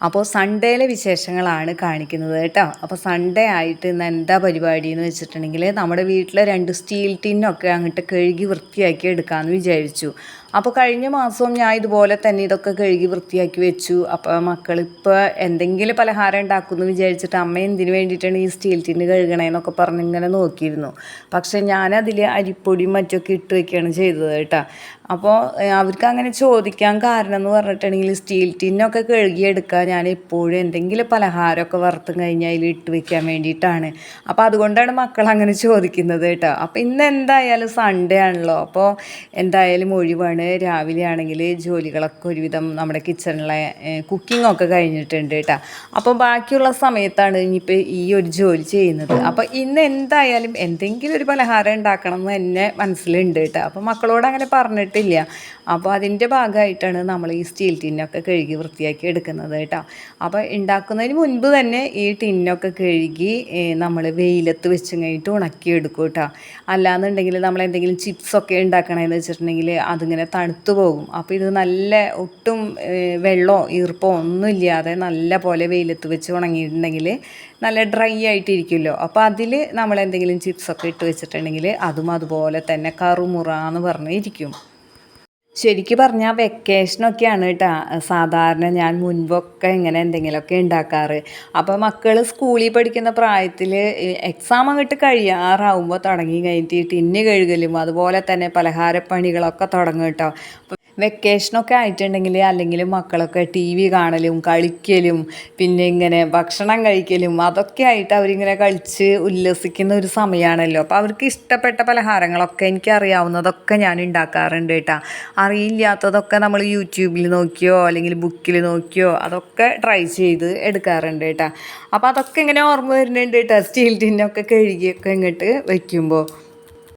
അപ്പോൾ സൺഡേയിലെ വിശേഷങ്ങളാണ് കാണിക്കുന്നത് കേട്ടോ. അപ്പോൾ സൺഡേ ആയിട്ട് ഇന്ന് എന്താ പരിപാടി എന്ന് വെച്ചിട്ടുണ്ടെങ്കിൽ നമ്മുടെ വീട്ടിലെ രണ്ട് സ്റ്റീൽ ടിന്നൊക്കെ അങ്ങോട്ട് കഴുകി വൃത്തിയാക്കി എടുക്കാമെന്ന് വിചാരിച്ചു. അപ്പോൾ കഴിഞ്ഞ മാസവും ഞാൻ ഇതുപോലെ തന്നെ ഇതൊക്കെ കഴുകി വൃത്തിയാക്കി വെച്ചു. അപ്പോൾ മക്കളിപ്പോൾ എന്തെങ്കിലും പലഹാരം ഉണ്ടാക്കുമെന്ന് വിചാരിച്ചിട്ട് അമ്മ എന്തിനു വേണ്ടിയിട്ടാണ് ഈ സ്റ്റീൽ ടിന്ന് കഴുകണേന്നൊക്കെ പറഞ്ഞ് ഇങ്ങനെ നോക്കിയിരുന്നു. പക്ഷേ ഞാനതിൽ അരിപ്പൊടിയും മറ്റൊക്കെ ഇട്ട് വയ്ക്കുകയാണ് ചെയ്തത് കേട്ടോ. അപ്പോൾ അവർക്ക് അങ്ങനെ ചോദിക്കാൻ കാരണം എന്ന് പറഞ്ഞിട്ടുണ്ടെങ്കിൽ സ്റ്റീൽ ടിന്നൊക്കെ കഴുകിയെടുക്കുക. ഞാൻ എപ്പോഴും എന്തെങ്കിലും പലഹാരമൊക്കെ വറുത്തും കഴിഞ്ഞാൽ അതിൽ ഇട്ട് വെക്കാൻ വേണ്ടിയിട്ടാണ്. അപ്പോൾ അതുകൊണ്ടാണ് മക്കൾ അങ്ങനെ ചോദിക്കുന്നത് കേട്ടോ. അപ്പോൾ ഇന്ന് എന്തായാലും സൺഡേ ആണല്ലോ. അപ്പോൾ എന്തായാലും ഒഴിവാണ്. രാവിലെ ആണെങ്കിൽ ജോലികളൊക്കെ ഒരുവിധം നമ്മുടെ കിച്ചണിലെ കുക്കിങ്ങൊക്കെ കഴിഞ്ഞിട്ടുണ്ട് കേട്ടോ. അപ്പോൾ ബാക്കിയുള്ള സമയത്താണ് ഇനിയിപ്പോൾ ഈ ഒരു ജോലി ചെയ്യുന്നത്. അപ്പോൾ ഇന്ന് എന്തായാലും എന്തെങ്കിലും ഒരു പലഹാരം ഉണ്ടാക്കണം എന്ന് തന്നെ മനസ്സിലുണ്ട് കേട്ടോ. അപ്പോൾ മക്കളോട് അങ്ങനെ പറഞ്ഞിട്ടില്ല അപ്പോൾ അതിന്റെ ഭാഗമായിട്ടാണ് നമ്മൾ ഈ സ്റ്റീൽ ടിന്നൊക്കെ കഴുകി വൃത്തിയാക്കി എടുക്കുന്നത് കേട്ടോ. അപ്പോൾ ഉണ്ടാക്കുന്നതിന് മുൻപ് തന്നെ ഈ ടിന്നൊക്കെ കഴുകി നമ്മൾ വെയിലത്ത് വെച്ച് കഴിഞ്ഞിട്ട് ഉണക്കി എടുക്കും കേട്ടോ. അല്ലാന്നുണ്ടെങ്കിൽ നമ്മൾ എന്തെങ്കിലും ചിപ്സൊക്കെ ഉണ്ടാക്കണമെന്ന് വെച്ചിട്ടുണ്ടെങ്കിൽ അതിങ്ങനെ തണുത്തു പോകും. അപ്പോൾ ഇത് നല്ല ഒട്ടും വെള്ളമോ ഈർപ്പോ ഒന്നുമില്ലാതെ നല്ല പോലെ വെയിലത്ത് വെച്ച് ഉണങ്ങിയിട്ടുണ്ടെങ്കിൽ നല്ല ഡ്രൈ ആയിട്ടിരിക്കുമല്ലോ. അപ്പോൾ അതിൽ നമ്മൾ എന്തെങ്കിലും ചിപ്സൊക്കെ ഇട്ട് വെച്ചിട്ടുണ്ടെങ്കിൽ അതും അതുപോലെ തന്നെ കറുമുറ എന്ന് ഇരിക്കും. ശരിക്കും പറഞ്ഞാൽ വെക്കേഷനൊക്കെയാണ് കേട്ടോ സാധാരണ ഞാൻ മുൻപൊക്കെ ഇങ്ങനെ എന്തെങ്കിലുമൊക്കെ ഉണ്ടാക്കാറ് അപ്പോൾ മക്കൾ സ്കൂളിൽ പഠിക്കുന്ന പ്രായത്തിൽ എക്സാം അങ്ങോട്ട് കഴിയാറാവുമ്പോൾ തുടങ്ങി കഴിഞ്ഞിട്ട് ടിന്ന് കഴുകലും അതുപോലെ തന്നെ പലഹാരപ്പണികളൊക്കെ തുടങ്ങും കേട്ടോ വെക്കേഷനൊക്കെ ആയിട്ടുണ്ടെങ്കിൽ അല്ലെങ്കിൽ മക്കളൊക്കെ ടി വി കാണലും കളിക്കലും പിന്നെ ഇങ്ങനെ ഭക്ഷണം കഴിക്കലും അതൊക്കെ ആയിട്ട് അവരിങ്ങനെ കളിച്ച് ഉല്ലസിക്കുന്ന ഒരു സമയമാണല്ലോ അപ്പോൾ അവർക്ക് ഇഷ്ടപ്പെട്ട പലഹാരങ്ങളൊക്കെ എനിക്ക് അറിയാവുന്നതൊക്കെ ഞാൻ ഉണ്ടാക്കാറുണ്ട് കേട്ടോ. അറിയില്ലാത്തതൊക്കെ നമ്മൾ യൂട്യൂബിൽ നോക്കിയോ അല്ലെങ്കിൽ ബുക്കിൽ നോക്കിയോ അതൊക്കെ ട്രൈ ചെയ്ത് എടുക്കാറുണ്ട് കേട്ടോ. അപ്പോൾ അതൊക്കെ ഇങ്ങനെ ഓർമ്മ വരുന്നുണ്ട് കേട്ടോ. സ്റ്റീൽ ടിന്നൊക്കെ കഴുകിയൊക്കെ ഇങ്ങോട്ട് വയ്ക്കുമ്പോൾ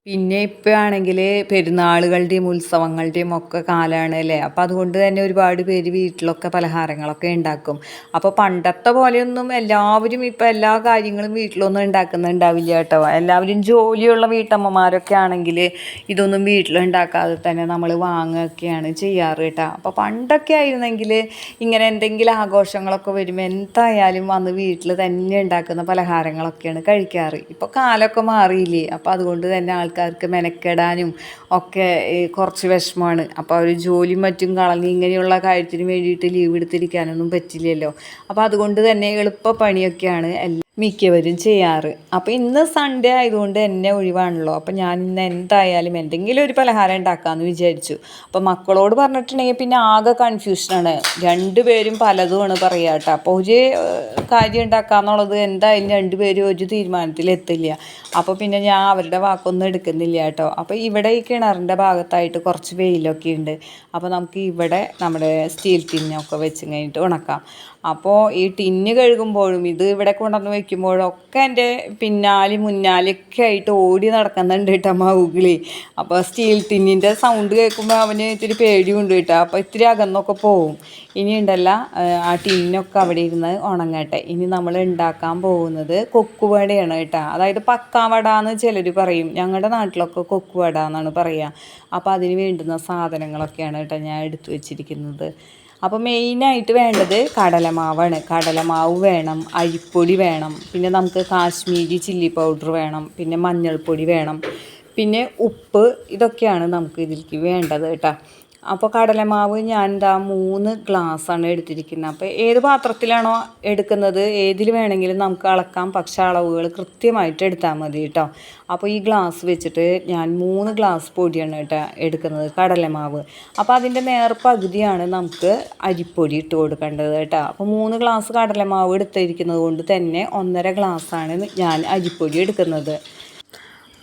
പിന്നെ ഇപ്പോൾ ആണെങ്കിൽ പെരുന്നാളുകളുടെയും ഉത്സവങ്ങളുടെയും ഒക്കെ കാലമാണ് അല്ലേ? അപ്പോൾ അതുകൊണ്ട് തന്നെ ഒരുപാട് പേര് വീട്ടിലൊക്കെ പലഹാരങ്ങളൊക്കെ ഉണ്ടാക്കും. അപ്പോൾ പണ്ടത്തെ പോലെയൊന്നും എല്ലാവരും ഇപ്പോൾ എല്ലാ കാര്യങ്ങളും വീട്ടിലൊന്നും ഉണ്ടാക്കുന്നുണ്ടാവില്ല കേട്ടോ. എല്ലാവരും ജോലിയുള്ള വീട്ടമ്മമാരൊക്കെ ആണെങ്കിൽ ഇതൊന്നും വീട്ടിലുണ്ടാക്കാതെ തന്നെ നമ്മൾ വാങ്ങുകയൊക്കെയാണ് ചെയ്യാറ് കേട്ടോ. അപ്പോൾ പണ്ടൊക്കെ ആയിരുന്നെങ്കിൽ ഇങ്ങനെ എന്തെങ്കിലും ആഘോഷങ്ങളൊക്കെ വരുമ്പോൾ എന്തായാലും വന്ന് വീട്ടിൽ തന്നെ ഉണ്ടാക്കുന്ന പലഹാരങ്ങളൊക്കെയാണ് കഴിക്കാറ്. ഇപ്പോൾ കാലമൊക്കെ മാറിയില്ലേ? അപ്പോൾ അതുകൊണ്ട് തന്നെ ആൾ ആൾക്കാർക്ക് മെനക്കെടാനും ഒക്കെ കുറച്ച് വിഷമമാണ്. അപ്പോൾ അവർ ജോലി മറ്റും കളഞ്ഞ് ഇങ്ങനെയുള്ള കാര്യത്തിന് വേണ്ടിയിട്ട് ലീവ് എടുത്തിരിക്കാനൊന്നും പറ്റില്ലല്ലോ. അപ്പോൾ അതുകൊണ്ട് തന്നെ എളുപ്പ പണിയൊക്കെയാണ് മിക്കവരും ചെയ്യാറ്. അപ്പോൾ ഇന്ന് സൺഡേ ആയതുകൊണ്ട് എന്നെ ഒഴിവാണല്ലോ. അപ്പോൾ ഞാൻ ഇന്ന് എന്തായാലും എന്തെങ്കിലും ഒരു പലഹാരം ഉണ്ടാക്കാമെന്ന് വിചാരിച്ചു. അപ്പോൾ മക്കളോട് പറഞ്ഞിട്ടുണ്ടെങ്കിൽ പിന്നെ ആകെ കൺഫ്യൂഷനാണ് രണ്ടുപേരും പലതുമാണ് പറയുക കേട്ടോ അപ്പോൾ ഒരു കാര്യം ഉണ്ടാക്കാന്നുള്ളത് എന്തായാലും രണ്ടുപേരും ഒരു തീരുമാനത്തിലെത്തില്ല അപ്പോൾ പിന്നെ ഞാൻ അവരുടെ വാക്കൊന്നും എടുക്കുന്നില്ല കേട്ടോ. അപ്പോൾ ഇവിടെ ഈ കിണറിന്റെ ഭാഗത്തായിട്ട് കുറച്ച് വെയിലൊക്കെ ഉണ്ട്. അപ്പോൾ നമുക്ക് ഇവിടെ നമ്മുടെ സ്റ്റീൽ ടിന്നൊക്കെ വെച്ച് കഴിഞ്ഞിട്ട് ഉണക്കാം. അപ്പോൾ ഈ ടിന്ന് കഴുകുമ്പോഴും ഇത് ഇവിടെ കൊണ്ടുവന്ന് വയ്ക്കുമ്പോഴും ഒക്കെ എന്റെ പിന്നാലെ മുന്നാലൊക്കെ ആയിട്ട് ഓടി നടക്കുന്നുണ്ട് കേട്ടോ മൗകളി അപ്പോൾ സ്റ്റീൽ ടിന്നിന്റെ സൗണ്ട് കേൾക്കുമ്പോൾ അവന് ഇത്തിരി പേടിയുണ്ട് കേട്ടോ. അപ്പോൾ ഇത്തിരി അകന്നൊക്കെ പോവും. ഇനി ഉണ്ടല്ല ആ ടിന്നൊക്കെ അവിടെ ഇരുന്ന് ഉണങ്ങട്ടെ. ഇനി നമ്മൾ ഉണ്ടാക്കാൻ പോകുന്നത് കൊക്കുവടയാണ് കേട്ടോ. അതായത് പക്കാവട എന്ന് ചിലർ പറയും. ഞങ്ങളുടെ നാട്ടിലൊക്കെ കൊക്കുവട എന്നാണ് പറയുക അപ്പോൾ അതിന് വേണ്ടുന്ന സാധനങ്ങളൊക്കെയാണ് കേട്ടോ ഞാൻ എടുത്തു വെച്ചിരിക്കുന്നത്. അപ്പോൾ മെയിനായിട്ട് വേണ്ടത് കടലമാവാണ്. കടലമാവ് വേണം അരിപ്പൊടി വേണം പിന്നെ നമുക്ക് കാശ്മീരി ചില്ലി പൗഡർ വേണം പിന്നെ മഞ്ഞൾപ്പൊടി വേണം പിന്നെ ഉപ്പ് ഇതൊക്കെയാണ് നമുക്ക് ഇതിലേക്ക് വേണ്ടത് കേട്ടോ. അപ്പോൾ കടലമാവ് ഞാൻ എന്താ മൂന്ന് ഗ്ലാസ്സാണ് എടുത്തിരിക്കുന്നത് അപ്പോൾ ഏത് പാത്രത്തിലാണോ എടുക്കുന്നത് ഏതിൽ വേണമെങ്കിലും നമുക്ക് അളക്കാം. പക്ഷെ അളവുകൾ കൃത്യമായിട്ട് എടുത്താൽ മതി കേട്ടോ അപ്പോൾ ഈ ഗ്ലാസ് വെച്ചിട്ട് ഞാൻ മൂന്ന് ഗ്ലാസ് പൊടിയാണ് കേട്ടോ എടുക്കുന്നത് കടലമാവ്. അപ്പോൾ അതിന്റെ നേർ പകുതിയാണ് നമുക്ക് അരിപ്പൊടി ഇട്ട് കൊടുക്കേണ്ടത് കേട്ടോ അപ്പോൾ മൂന്ന് ഗ്ലാസ് കടലമാവ് എടുത്തിരിക്കുന്നത് കൊണ്ട് തന്നെ ഒന്നര ഗ്ലാസ്സാണ് ഞാൻ അരിപ്പൊടി എടുക്കുന്നത്.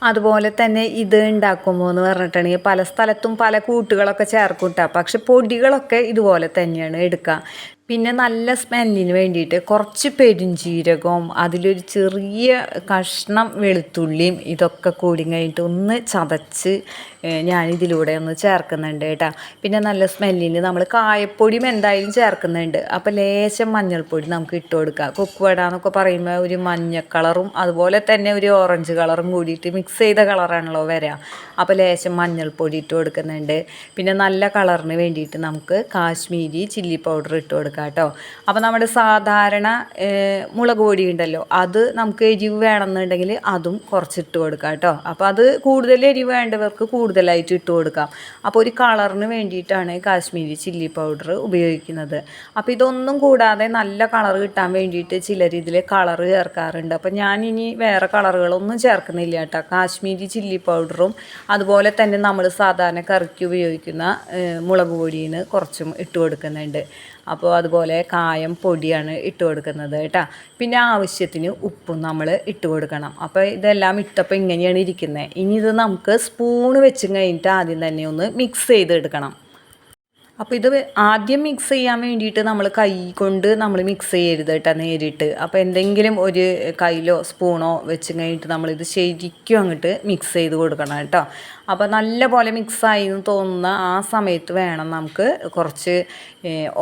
അതുപോലെ തന്നെ ഇത് ഉണ്ടാക്കുമ്പോൾ എന്ന് പറഞ്ഞിട്ടുണ്ടെങ്കിൽ പല സ്ഥലത്തും പല കൂട്ടുകളൊക്കെ ചേർക്കും കേട്ടോ പക്ഷെ പൊടികളൊക്കെ ഇതുപോലെ തന്നെയാണ് എടുക്കുക. പിന്നെ നല്ല സ്മെല്ലിന് വേണ്ടിയിട്ട് കുറച്ച് പെരുംജീരകവും അതിലൊരു ചെറിയ കഷ്ണം വെളുത്തുള്ളിയും ഇതൊക്കെ കൂടി കഴിഞ്ഞിട്ട് ഒന്ന് ചതച്ച് ഞാനിതിലൂടെ ഒന്ന് ചേർക്കുന്നുണ്ട് കേട്ടോ. പിന്നെ നല്ല സ്മെല്ലിന് നമ്മൾ കായപ്പൊടിയും എന്തായാലും ചേർക്കുന്നുണ്ട്. അപ്പോൾ ലേശം മഞ്ഞൾപ്പൊടി നമുക്ക് ഇട്ട് കൊടുക്കാം. കുക്കുവട എന്നൊക്കെ പറയുമ്പോൾ ഒരു മഞ്ഞ കളറും അതുപോലെ തന്നെ ഒരു ഓറഞ്ച് കളറും കൂടിയിട്ട് മിക്സ് ചെയ്ത കളറാണല്ലോ വരിക അപ്പോൾ ലേശം മഞ്ഞൾപ്പൊടി ഇട്ട് കൊടുക്കുന്നുണ്ട്. പിന്നെ നല്ല കളറിന് വേണ്ടിയിട്ട് നമുക്ക് കാശ്മീരി ചില്ലി പൗഡർ ഇട്ട് കൊടുക്കാം. കേട്ടോ അപ്പോൾ നമ്മുടെ സാധാരണ മുളക് പൊടി ഉണ്ടല്ലോ അത് നമുക്ക് എരിവ് വേണമെന്നുണ്ടെങ്കിൽ അതും കുറച്ചിട്ട് ഇട്ട് കൊടുക്കാം കേട്ടോ അപ്പോൾ അത് കൂടുതൽ എരിവ് വേണ്ടവർക്ക് കൂടുതലായിട്ട് ഇട്ട് കൊടുക്കാം. അപ്പോൾ ഒരു കളറിന് വേണ്ടിയിട്ടാണ് കാശ്മീരി ചില്ലി പൗഡർ ഉപയോഗിക്കുന്നത്. അപ്പോൾ ഇതൊന്നും കൂടാതെ നല്ല കളർ കിട്ടാൻ വേണ്ടിയിട്ട് ചിലർ ഇതിൽ കളർ ചേർക്കാറുണ്ട്. അപ്പോൾ ഞാൻ ഇനി വേറെ കളറുകളൊന്നും ചേർക്കുന്നില്ല കേട്ടോ. കാശ്മീരി ചില്ലി പൗഡറും അതുപോലെ തന്നെ നമ്മൾ സാധാരണ കറിക്ക് ഉപയോഗിക്കുന്ന മുളക് പൊടിയിൽ കുറച്ചും ഇട്ട് കൊടുക്കുന്നുണ്ട്. അപ്പോൾ അതുപോലെ കായം പൊടിയാണ് ഇട്ട് കൊടുക്കുന്നത് കേട്ടോ. പിന്നെ ആവശ്യത്തിന് ഉപ്പും നമ്മൾ ഇട്ട് കൊടുക്കണം. അപ്പോൾ ഇതെല്ലാം ഇട്ടപ്പോൾ ഇങ്ങനെയാണ് ഇരിക്കുന്നത് ഇനി ഇത് നമുക്ക് സ്പൂൺ വെച്ച് കഴിഞ്ഞിട്ട് ആദ്യം തന്നെ ഒന്ന് മിക്സ് ചെയ്തെടുക്കണം. അപ്പോൾ ഇത് ആദ്യം മിക്സ് ചെയ്യാൻ വേണ്ടിയിട്ട് നമ്മൾ കൈ കൊണ്ട് നമ്മൾ മിക്സ് ചെയ്യരുത് കേട്ടോ നേരിട്ട്. അപ്പോൾ എന്തെങ്കിലും ഒരു കയ്യിലോ സ്പൂണോ വെച്ച് കഴിഞ്ഞിട്ട് നമ്മളിത് ശരിക്കും അങ്ങോട്ട് മിക്സ് ചെയ്ത് കൊടുക്കണം കേട്ടോ. അപ്പോൾ നല്ല പോലെ മിക്സായി എന്ന് തോന്നുന്ന ആ സമയത്ത് വേണം നമുക്ക് കുറച്ച്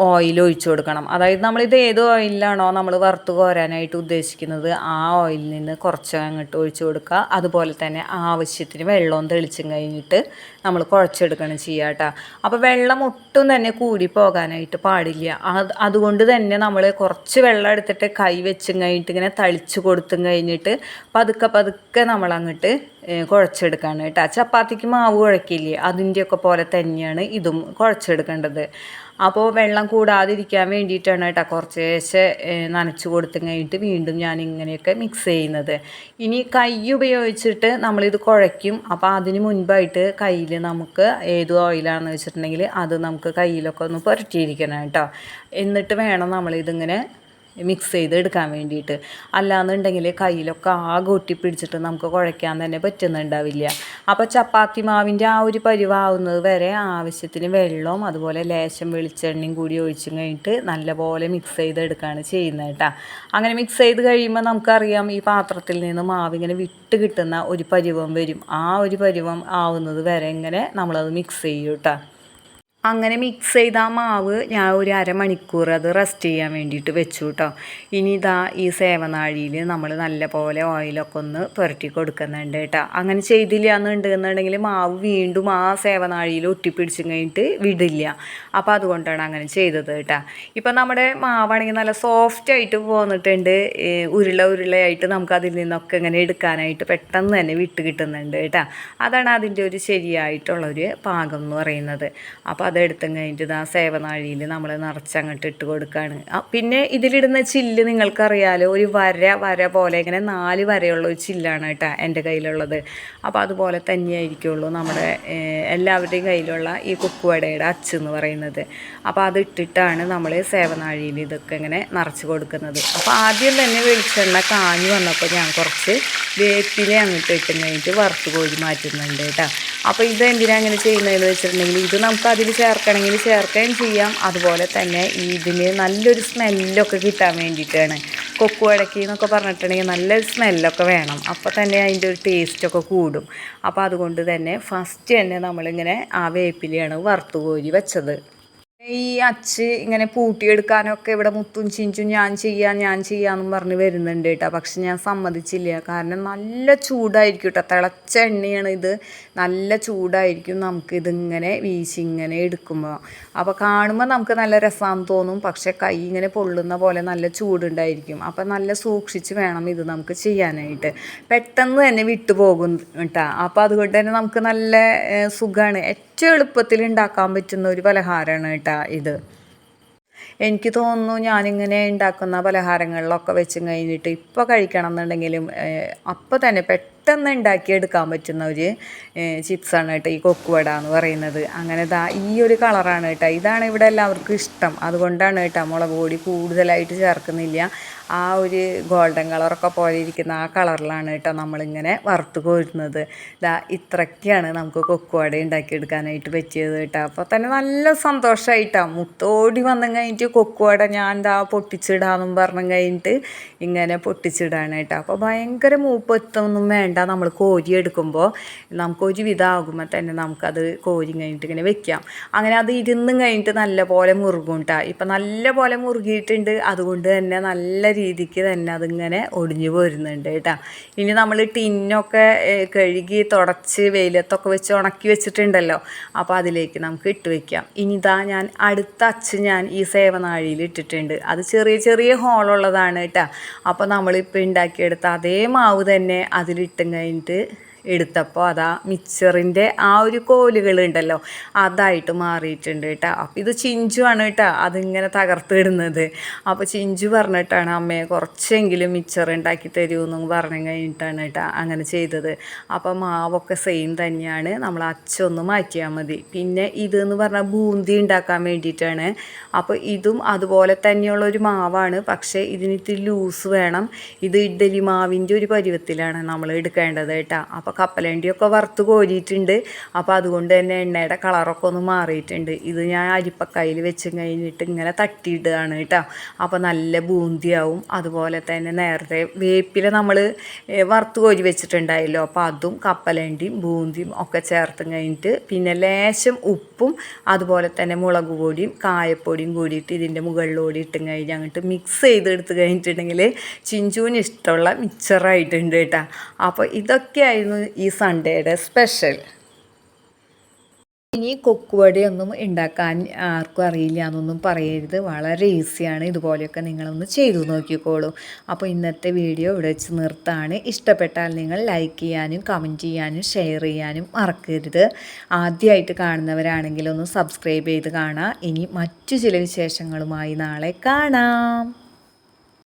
ഓയിൽ ഒഴിച്ചു കൊടുക്കണം. അതായത് നമ്മളിത് ഏത് ഓയിലാണോ നമ്മൾ വറുത്ത് കോരാനായിട്ട് ഉദ്ദേശിക്കുന്നത് ആ ഓയിലിൽ നിന്ന് കുറച്ച് അങ്ങോട്ട് ഒഴിച്ചു കൊടുക്കുക. അതുപോലെ തന്നെ ആവശ്യത്തിന് വെള്ളവും തെളിച്ചും കഴിഞ്ഞിട്ട് നമ്മൾ കുഴച്ചെടുക്കണം ചെയ്യുക കേട്ടോ. അപ്പോൾ വെള്ളം ഒട്ടും തന്നെ കൂടി പോകാനായിട്ട് പാടില്ല. അത് അതുകൊണ്ട് തന്നെ നമ്മൾ കുറച്ച് വെള്ളം എടുത്തിട്ട് കൈ വെച്ചും കഴിഞ്ഞിട്ട് ഇങ്ങനെ തളിച്ച് കൊടുത്തും കഴിഞ്ഞിട്ട് പതുക്കെ പതുക്കെ നമ്മൾ കുഴച്ചെടുക്കാണ് കേട്ടോ. ചപ്പാത്തിക്ക് മാവ് കുഴക്കില്ലേ? അതിന്റെയൊക്കെ പോലെ തന്നെയാണ് ഇതും കുഴച്ചെടുക്കേണ്ടത്. അപ്പോൾ വെള്ളം കൂടാതിരിക്കാൻ വേണ്ടിയിട്ടാണ് കേട്ടോ കുറച്ച് ശേഷം നനച്ച് കൊടുത്തു കഴിഞ്ഞിട്ട് വീണ്ടും ഞാൻ ഇങ്ങനെയൊക്കെ മിക്സ് ചെയ്യുന്നത്. ഇനി കൈ ഉപയോഗിച്ചിട്ട് നമ്മളിത് കുഴയ്ക്കും. അപ്പോൾ അതിന് മുൻപായിട്ട് കയ്യിൽ നമുക്ക് ഏത് ഓയിലാണെന്ന് വെച്ചിട്ടുണ്ടെങ്കിൽ അത് നമുക്ക് കയ്യിലൊക്കെ ഒന്ന് പുരട്ടിയിരിക്കണം കേട്ടോ. എന്നിട്ട് വേണം നമ്മളിതിങ്ങനെ മിക്സ് ചെയ്തെടുക്കാൻ വേണ്ടിയിട്ട്. അല്ലാന്നുണ്ടെങ്കിൽ കയ്യിലൊക്കെ ആകെ ഒട്ടിപ്പിടിച്ചിട്ട് നമുക്ക് കുഴയ്ക്കാൻ തന്നെ പറ്റുന്നുണ്ടാവില്ല. അപ്പോൾ ചപ്പാത്തി മാവിന്റെ ആ ഒരു പരിവാവുന്നത് വരെ ആവശ്യത്തിന് വെള്ളവും അതുപോലെ ലേശം വെളിച്ചെണ്ണയും കൂടി ഒഴിച്ചും കഴിഞ്ഞിട്ട് നല്ലപോലെ മിക്സ് ചെയ്തെടുക്കുകയാണ് ചെയ്യുന്നത് കേട്ടോ. അങ്ങനെ മിക്സ് ചെയ്ത് കഴിയുമ്പോൾ നമുക്കറിയാം ഈ പാത്രത്തിൽ നിന്ന് മാവ് ഇങ്ങനെ വിട്ട് കിട്ടുന്ന ഒരു പരിവം വരും. ആ ഒരു പരിവം ആവുന്നത് വരെ ഇങ്ങനെ നമ്മളത് മിക്സ് ചെയ്യും കേട്ടോ. അങ്ങനെ മിക്സ് ചെയ്ത മാവ് ഞാൻ ഒരു അരമണിക്കൂർ അത് റെസ്റ്റ് ചെയ്യാൻ വേണ്ടിയിട്ട് വെച്ചു കേട്ടോ ഇനി ഇതാ ഈ സേവനാഴിയിൽ നമ്മൾ നല്ല പോലെ ഓയിലൊക്കെ ഒന്ന് പുരട്ടി കൊടുക്കുന്നുണ്ട് കേട്ടോ അങ്ങനെ ചെയ്തില്ല എന്നുണ്ടെന്നുണ്ടെങ്കിൽ മാവ് വീണ്ടും ആ സേവനാഴിയിൽ ഒട്ടിപ്പിടിച്ചും കഴിഞ്ഞിട്ട് വിടില്ല. അപ്പോൾ അതുകൊണ്ടാണ് അങ്ങനെ ചെയ്തത് കേട്ടോ ഇപ്പം നമ്മുടെ മാവാണെങ്കിൽ നല്ല സോഫ്റ്റ് ആയിട്ട് പോന്നിട്ടുണ്ട് ഉരുള ഉരുളയായിട്ട് നമുക്ക് അതിൽ നിന്നൊക്കെ ഇങ്ങനെ എടുക്കാനായിട്ട് പെട്ടെന്ന് തന്നെ വിട്ട് കിട്ടുന്നുണ്ട് കേട്ടോ അതാണ് അതിന്റെ ഒരു ശരിയായിട്ടുള്ളൊരു പാകം എന്ന് പറയുന്നത്. അപ്പോൾ അതെടുത്തും കഴിഞ്ഞിട്ട് ഇതാ സേവനാഴിയിൽ നമ്മൾ നിറച്ചങ്ങോട്ട് ഇട്ട് കൊടുക്കുകയാണ് പിന്നെ ഇതിലിടുന്ന ചില്ല് നിങ്ങൾക്കറിയാലോ ഒരു വര വര പോലെ ഇങ്ങനെ നാല് വരയുള്ള ഒരു ചില്ലാണ് കേട്ടോ എന്റെ കയ്യിലുള്ളത്. അപ്പോൾ അതുപോലെ തന്നെയായിരിക്കുള്ളൂ നമ്മുടെ എല്ലാവരുടെയും കയ്യിലുള്ള ഈ കുക്കുവടയുടെ അച്ച് എന്ന് പറയുന്നത്. അപ്പോൾ അത് ഇട്ടിട്ടാണ് നമ്മൾ സേവനാഴിയിൽ ഇതൊക്കെ ഇങ്ങനെ നിറച്ച് കൊടുക്കുന്നത്. അപ്പോൾ ആദ്യം തന്നെ വെളിച്ചെണ്ണ കാഞ്ഞു വന്നപ്പോൾ ഞാൻ കുറച്ച് വേപ്പില അങ്ങോട്ട് ഇട്ടും കഴിഞ്ഞിട്ട് വറുത്ത് കോരി മാറ്റുന്നുണ്ട് കേട്ടോ. അപ്പോൾ ഇത് എന്തിനാണ് അങ്ങനെ ചെയ്യുന്നതെന്ന് വെച്ചിട്ടുണ്ടെങ്കിൽ ഇത് നമുക്ക് അതിൽ ചേർക്കണമെങ്കിൽ ചേർക്കുകയും ചെയ്യാം. അതുപോലെ തന്നെ ഇതിന് നല്ലൊരു സ്മെല്ലൊക്കെ കിട്ടാൻ വേണ്ടിയിട്ടാണ്. കൊക്കു കൊക്കുവടക്കി എന്നൊക്കെ പറഞ്ഞിട്ടുണ്ടെങ്കിൽ നല്ലൊരു സ്മെല്ലൊക്കെ വേണം. അപ്പോൾ തന്നെ അതിന്റെ ഒരു ടേസ്റ്റൊക്കെ കൂടും. അപ്പോൾ അതുകൊണ്ട് തന്നെ ഫസ്റ്റ് തന്നെ നമ്മളിങ്ങനെ ആ വേപ്പിലയാണ് വറുത്ത് കോരി വെച്ചത്. ഈ അച്ച് ഇങ്ങനെ പൂട്ടിയെടുക്കാനൊക്കെ ഇവിടെ മുത്തും ചിഞ്ചും ഞാൻ ചെയ്യാം ഞാൻ ചെയ്യാമെന്നും പറഞ്ഞ് വരുന്നുണ്ട് കേട്ടോ. പക്ഷെ ഞാൻ സമ്മതിച്ചില്ല. കാരണം നല്ല ചൂടായിരിക്കും കേട്ടോ. തിളച്ച എണ്ണയാണ് ഇത്. നല്ല ചൂടായിരിക്കും നമുക്ക് ഇതിങ്ങനെ വീശി ഇങ്ങനെ എടുക്കുമ്പോൾ. അപ്പോൾ കാണുമ്പോൾ നമുക്ക് നല്ല രസമാണെന്ന് തോന്നും. പക്ഷേ കൈ ഇങ്ങനെ പൊള്ളുന്ന പോലെ നല്ല ചൂടുണ്ടായിരിക്കും. അപ്പോൾ നല്ല സൂക്ഷിച്ച് വേണം ഇത് നമുക്ക് ചെയ്യാനായിട്ട്. പെട്ടെന്ന് തന്നെ വിട്ടുപോകും കേട്ടോ. അപ്പോൾ അതുകൊണ്ട് തന്നെ നമുക്ക് നല്ല സുഖമാണ്. ഏറ്റവും എളുപ്പത്തിൽ ഉണ്ടാക്കാൻ പറ്റുന്ന ഒരു പലഹാരമാണ് കേട്ടോ ഇത്. എനിക്ക് തോന്നുന്നു ഞാനിങ്ങനെ ഉണ്ടാക്കുന്ന പലഹാരങ്ങളിലൊക്കെ വെച്ച് കഴിഞ്ഞിട്ട് ഇപ്പോൾ കഴിക്കണം എന്നുണ്ടെങ്കിലും അപ്പോൾ തന്നെ പെട്ടെന്ന് ഉണ്ടാക്കിയെടുക്കാൻ പറ്റുന്ന ഒരു ചിപ്സാണ് കേട്ടോ ഈ കൊക്കുവട എന്ന് പറയുന്നത്. അങ്ങനെ ദാ ഈ ഒരു കളറാണ് കേട്ടോ. ഇതാണ് ഇവിടെ എല്ലാവർക്കും ഇഷ്ടം. അതുകൊണ്ടാണ് കേട്ടോ മുളക് പൊടി കൂടുതലായിട്ട് ചേർക്കുന്നില്ല. ആ ഒരു ഗോൾഡൻ കളറൊക്കെ പോലെ ഇരിക്കുന്ന ആ കളറിലാണ് കേട്ടോ നമ്മളിങ്ങനെ വറുത്ത് കോരുന്നത്. ഇതാ ഇത്രയ്ക്കാണ് നമുക്ക് കൊക്കുവട ഉണ്ടാക്കിയെടുക്കാനായിട്ട് പറ്റിയത് കേട്ടോ. അപ്പോൾ തന്നെ നല്ല സന്തോഷമായിട്ടാണ് മുത്തോടി വന്നു കഴിഞ്ഞിട്ട് കൊക്കുവട ഞാൻ ദാ പൊട്ടിച്ചിടാന്നും പറഞ്ഞു കഴിഞ്ഞിട്ട് ഇങ്ങനെ പൊട്ടിച്ചിടാണ് കേട്ടോ. അപ്പോൾ ഭയങ്കര മൂപ്പത്തൊന്നും വേണ്ട നമ്മൾ കോരി എടുക്കുമ്പോൾ നമുക്ക് ഒരു വിധമാകുമ്പോൾ തന്നെ നമുക്കത് കോരി കഴിഞ്ഞിട്ട് ഇങ്ങനെ വെക്കാം. അങ്ങനെ അത് ഇരുന്നും കഴിഞ്ഞിട്ട് നല്ല പോലെ മുറുകും കേട്ടോ. ഇപ്പം നല്ല പോലെ മുറുകിയിട്ടുണ്ട്. അതുകൊണ്ട് തന്നെ നല്ല രീതിക്ക് തന്നെ അതിങ്ങനെ ഒടിഞ്ഞു പോരുന്നുണ്ട് കേട്ടോ. ഇനി നമ്മൾ ടിന്നൊക്കെ കഴുകി തുടച്ച് വെയിലത്തൊക്കെ വെച്ച് ഉണക്കി വെച്ചിട്ടുണ്ടല്ലോ. അപ്പോൾ അതിലേക്ക് നമുക്ക് ഇട്ട് വയ്ക്കാം ഇനി ഇതാ ഞാൻ അടുത്ത അച്ച് ഞാൻ ഈ സേവനാഴിയിൽ ഇട്ടിട്ടുണ്ട്. അത് ചെറിയ ചെറിയ ഹോളുള്ളതാണ് കേട്ടോ. അപ്പോൾ നമ്മളിപ്പോൾ ഉണ്ടാക്കിയെടുത്ത അതേ മാവ് തന്നെ അതിലിട്ടും കഴിഞ്ഞിട്ട് എടുത്തപ്പോൾ അതാ മിക്സറിന്റെ ആ ഒരു കോലുകൾ ഉണ്ടല്ലോ അതായിട്ട് മാറിയിട്ടുണ്ട് കേട്ടോ. അപ്പോൾ ഇത് ചിഞ്ചുവാണ് കേട്ടോ അതിങ്ങനെ തകർത്തിടുന്നത് അപ്പോൾ ചിഞ്ചു പറഞ്ഞിട്ടാണ് അമ്മയെ കുറച്ചെങ്കിലും മിക്സർ ഉണ്ടാക്കി തരൂ എന്ന് പറഞ്ഞു കഴിഞ്ഞിട്ടാണ് കേട്ടോ അങ്ങനെ ചെയ്തത്. അപ്പോൾ മാവൊക്കെ സെയിം തന്നെയാണ് നമ്മൾ അച്ചൊന്ന് മാറ്റിയാൽ മതി. പിന്നെ ഇതെന്ന് പറഞ്ഞാൽ ബൂന്തി ഉണ്ടാക്കാൻ വേണ്ടിയിട്ടാണ്. അപ്പോൾ ഇതും അതുപോലെ തന്നെയുള്ള ഒരു മാവാണ് പക്ഷേ ഇതിന് ഇത്തിരി ലൂസ് വേണം. ഇത് ഇഡ്ഡലി മാവിന്റെ ഒരു പരുവത്തിലാണ് നമ്മൾ എടുക്കേണ്ടത് കേട്ടോ. കപ്പലണ്ടിയൊക്കെ വറുത്ത് കോരിയിട്ടുണ്ട്. അപ്പോൾ അതുകൊണ്ട് തന്നെ എണ്ണയുടെ കളറൊക്കെ ഒന്ന് മാറിയിട്ടുണ്ട്. ഇത് ഞാൻ അരിപ്പക്കയിൽ വെച്ച് കഴിഞ്ഞിട്ട് ഇങ്ങനെ തട്ടിയിടുകയാണ് കേട്ടോ. അപ്പോൾ നല്ല ബൂന്തിയാവും. അതുപോലെ തന്നെ നേരത്തെ വേപ്പില നമ്മൾ വറുത്ത് കോരി വെച്ചിട്ടുണ്ടായല്ലോ. അപ്പോൾ അതും കപ്പലണ്ടിയും ബൂന്തിയും ഒക്കെ ചേർത്ത് കഴിഞ്ഞിട്ട് പിന്നെ ലേശം ഉപ്പും അതുപോലെ തന്നെ മുളക് പൊടിയും കായപ്പൊടിയും കൂടിയിട്ട് ഇതിന്റെ മുകളിലൂടെ ഇട്ടും കഴിഞ്ഞ് അങ്ങോട്ട് മിക്സ് ചെയ്തെടുത്ത് കഴിഞ്ഞിട്ടുണ്ടെങ്കിൽ ചിഞ്ചുവിന് ഇഷ്ടമുള്ള മിക്സറായിട്ടുണ്ട് കേട്ടോ. അപ്പോൾ ഇതൊക്കെയായിരുന്നു ഈ സൺഡേയുടെ സ്പെഷ്യൽ ഇനി കൊക്കുവടയൊന്നും ഉണ്ടാക്കാൻ ആർക്കും അറിയില്ല എന്നൊന്നും പറയരുത്. വളരെ ഈസിയാണ് ഇതുപോലെയൊക്കെ നിങ്ങളൊന്ന് ചെയ്തു നോക്കിക്കോളൂ. അപ്പോൾ ഇന്നത്തെ വീഡിയോ ഇവിടെ വെച്ച് നിർത്താണ്. ഇഷ്ടപ്പെട്ടാൽ നിങ്ങൾ ലൈക്ക് ചെയ്യാനും കമന്റ് ചെയ്യാനും ഷെയർ ചെയ്യാനും മറക്കരുത്. ആദ്യമായിട്ട് കാണുന്നവരാണെങ്കിൽ ഒന്ന് സബ്സ്ക്രൈബ് ചെയ്ത് കാണാം. ഇനി മറ്റു ചില വിശേഷങ്ങളുമായി നാളെ കാണാം.